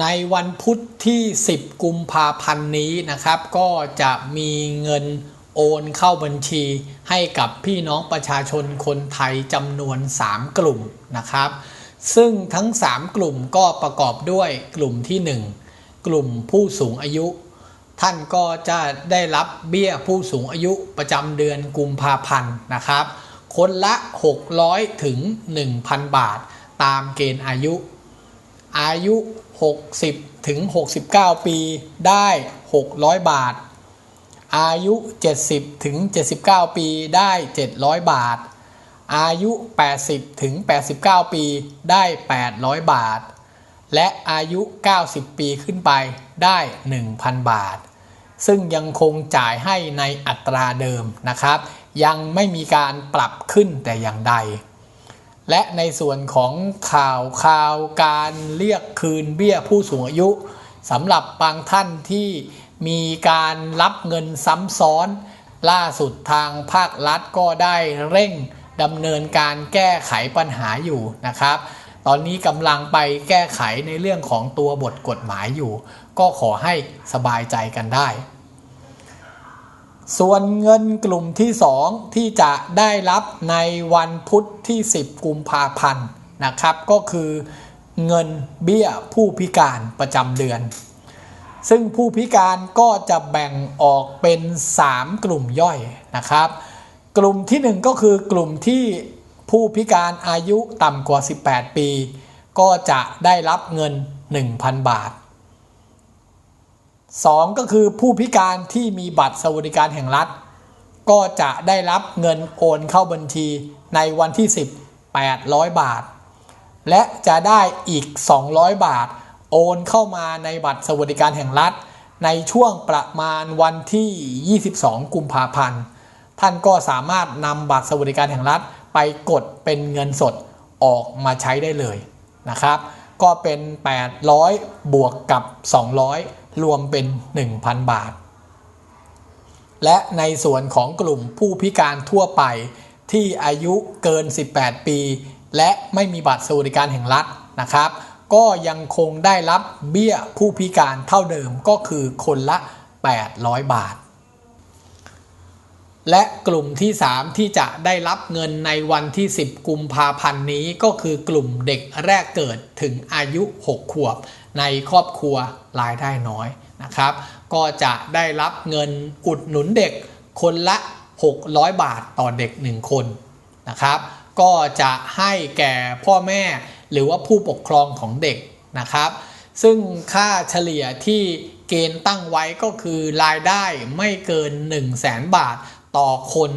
ในวันพุธที่ 10 กุมภาพันธ์นี้นะครับ ก็จะมีเงินโอนเข้าบัญชีให้กับพี่น้องประชาชนคนไทยจำนวน 3 กลุ่มนะครับ ซึ่งทั้ง 3 กลุ่มก็ประกอบด้วยกลุ่มที่ 1 กลุ่มผู้สูงอายุ ท่านก็จะได้รับเบี้ยผู้สูงอายุประจำเดือนกุมภาพันธ์นะครับ คนละ 600 ถึง 1,000 บาท ตามเกณฑ์อายุ อายุ 60 ถึง 69 ปีได้ 600 บาท อายุ 70 ถึง 79 ปีได้ 700 บาท อายุ 80 ถึง 89 ปีได้ 800 บาท และอายุ 90 ปีขึ้นไปได้ 1,000 บาท ซึ่งยังคงจ่ายให้ในอัตราเดิมนะครับ ยังไม่มีการปรับขึ้นแต่อย่างใด และในส่วนของข่าวข่าวการเรียกคืนเบี้ยผู้สูงอายุสำหรับบางท่านที่มีการรับเงินซ้ำซ้อน ล่าสุดทางภาครัฐก็ได้เร่งดำเนินการแก้ไขปัญหาอยู่นะครับ ตอนนี้กำลังไปแก้ไขในเรื่องของตัวบทกฎหมายอยู่ ก็ขอให้สบายใจกันได้ ส่วนเงินกลุ่มที่ 2 ที่จะได้รับในวันพุธที่ 10 กุมภาพันธ์นะครับ ก็คือเงินเบี้ยผู้พิการประจำเดือน ซึ่งผู้พิการก็จะแบ่งออกเป็น 3 กลุ่มย่อยนะครับ กลุ่มที่ 1 ก็คือกลุ่มที่ผู้พิการอายุต่ำกว่า 18 ปี ก็จะได้รับเงิน 1,000 บาท 2 ก็คือผู้พิการที่มีบัตรสวัสดิการแห่งรัฐ ก็จะได้รับเงินโอนเข้าบัญชีในวันที่ 10 800 บาท และจะได้อีก 200 บาท โอนเข้ามาในบัตรสวัสดิการแห่งรัฐ ในช่วงประมาณวันที่ 22 กุมภาพันธ์ ท่านก็สามารถนำบัตรสวัสดิการแห่งรัฐไปกดเป็นเงินสดออกมาใช้ได้เลยนะครับ ก็เป็น 800 บวกกับ 200 รวมเป็น 1,000 บาท และในส่วนของกลุ่มผู้พิการทั่วไปที่อายุเกิน 18 ปี และไม่มีบัตรสวัสดิการแห่งรัฐนะครับ ก็ยังคงได้รับเบี้ยผู้พิการเท่าเดิมก็คือคนละ 800 บาท และกลุ่มที่ 3 ที่จะได้รับเงินในวันที่ 10 กุมภาพันธ์นี้ก็คือกลุ่มเด็กแรกเกิดถึงอายุ 6 ขวบ ในครอบครัวรายได้น้อยนะครับ ก็จะได้รับเงินอุดหนุนเด็กคนละ 600 บาทต่อเด็ก 1 คนนะครับ ก็จะให้แก่พ่อแม่หรือว่าผู้ปกครองของเด็กนะครับ ซึ่งค่าเฉลี่ยที่เกณฑ์ตั้งไว้ก็คือรายได้ไม่เกิน 1 0 0 0 0แบาท ต่อคน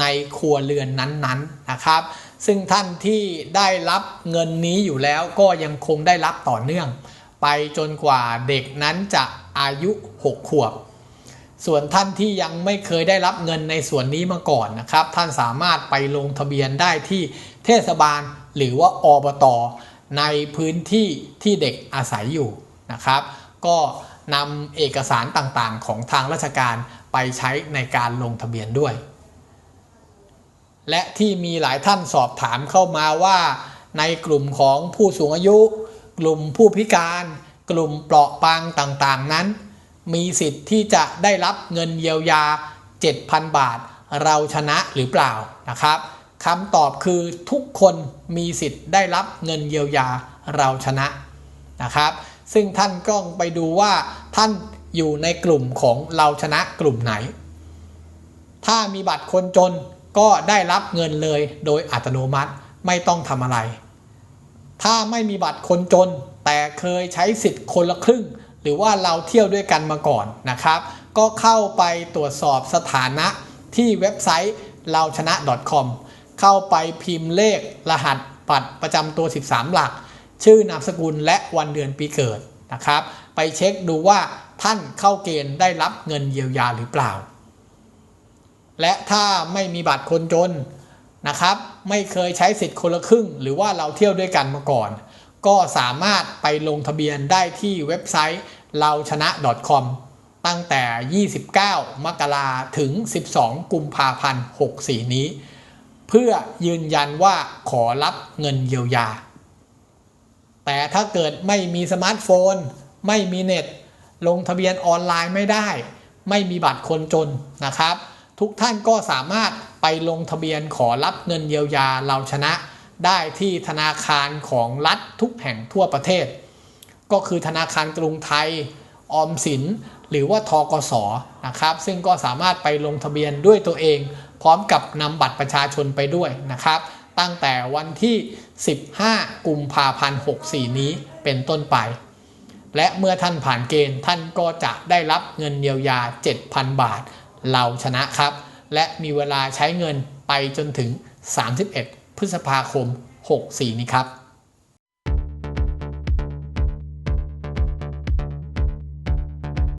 ในครัวเรือนนั้นๆนนนะครับ ซึ่งท่านที่ได้รับเงินนี้อยู่แล้วก็ยังคงได้รับต่อเนื่อง ไปจนกว่าเด็กนั้นจะอายุ 6 ขวบ ส่วนท่านที่ยังไม่เคยได้รับเงินในส่วนนี้มาก่อนนะครับ ท่านสามารถไปลงทะเบียนได้ที่เทศบาลหรือว่าอบตในพื้นที่ที่เด็กอาศัยอยู่นะครับ ก็นำเอกสารต่างๆ ของทางราชการ ไปใช้ในการลงทะเบียนด้วย และที่มีหลายท่านสอบถามเข้ามาว่าในกลุ่มของผู้สูงอายุ กลุ่มผู้พิการ กลุ่มเปราะบางต่างๆนั้น มีสิทธิ์ที่จะได้รับเงินเยียวยา 7,000 บาท เราชนะหรือเปล่านะครับคำตอบคือทุกคนมีสิทธิ์ได้รับเงินเยียวยาเราชนะนะครับ ซึ่งท่านก็ไปดูว่าท่าน อยู่ในกลุ่มของเราชนะกลุ่มไหน ถ้ามีบัตรคนจนก็ได้รับเงินเลยโดยอัตโนมัติไม่ต้องทำอะไร ถ้าไม่มีบัตรคนจน แต่เคยใช้สิทธิ์คนละครึ่ง หรือว่าเราเที่ยวด้วยกันมาก่อนนะครับ ก็เข้าไปตรวจสอบสถานะที่เว็บไซต์เราชนะ .com เข้าไปพิมพ์เลขรหัสบัตรประจำตัว 13 หลัก ชื่อนามสกุลและวันเดือนปีเกิดนะครับ ไปเช็คดูว่า ท่านเข้าเกณฑ์ได้รับเงินเยียวยาหรือเปล่า และถ้าไม่มีบัตรคนจนนะครับ ไม่เคยใช้สิทธิ์คนละครึ่ง หรือว่าเราเที่ยวด้วยกันมาก่อน ก็สามารถไปลงทะเบียนได้ที่เว็บไซต์เราชนะ .com ตั้งแต่ 29 มกราถึง 12 กุมภาพันธ์ 64 นี้ เพื่อยืนยันว่าขอรับเงินเยียวยา แต่ถ้าเกิดไม่มีสมาร์ทโฟน ไม่มีเน็ต ลงทะเบียนออนไลน์ไม่ได้ ไม่มีบัตรคนจนนะครับ ทุกท่านก็สามารถไปลงทะเบียนขอรับเงินเยียวยาเราชนะ ได้ที่ธนาคารของรัฐทุกแห่งทั่วประเทศ ก็คือธนาคารกรุงไทยออมสิน หรือว่าทกสนะครับ ซึ่งก็สามารถไปลงทะเบียนด้วยตัวเอง พร้อมกับนำบัตรประชาชนไปด้วยนะครับ ตั้งแต่วันที่ 15 กุมภาพันธ์ 64 นี้เป็นต้นไป และเมื่อท่านผ่านเกณฑ์ท่านก็จะได้รับเงินเยียวยา 7,000 บาท เราชนะครับ และมีเวลาใช้เงินไปจนถึง 31 พฤษภาคม 64 นี้ครับ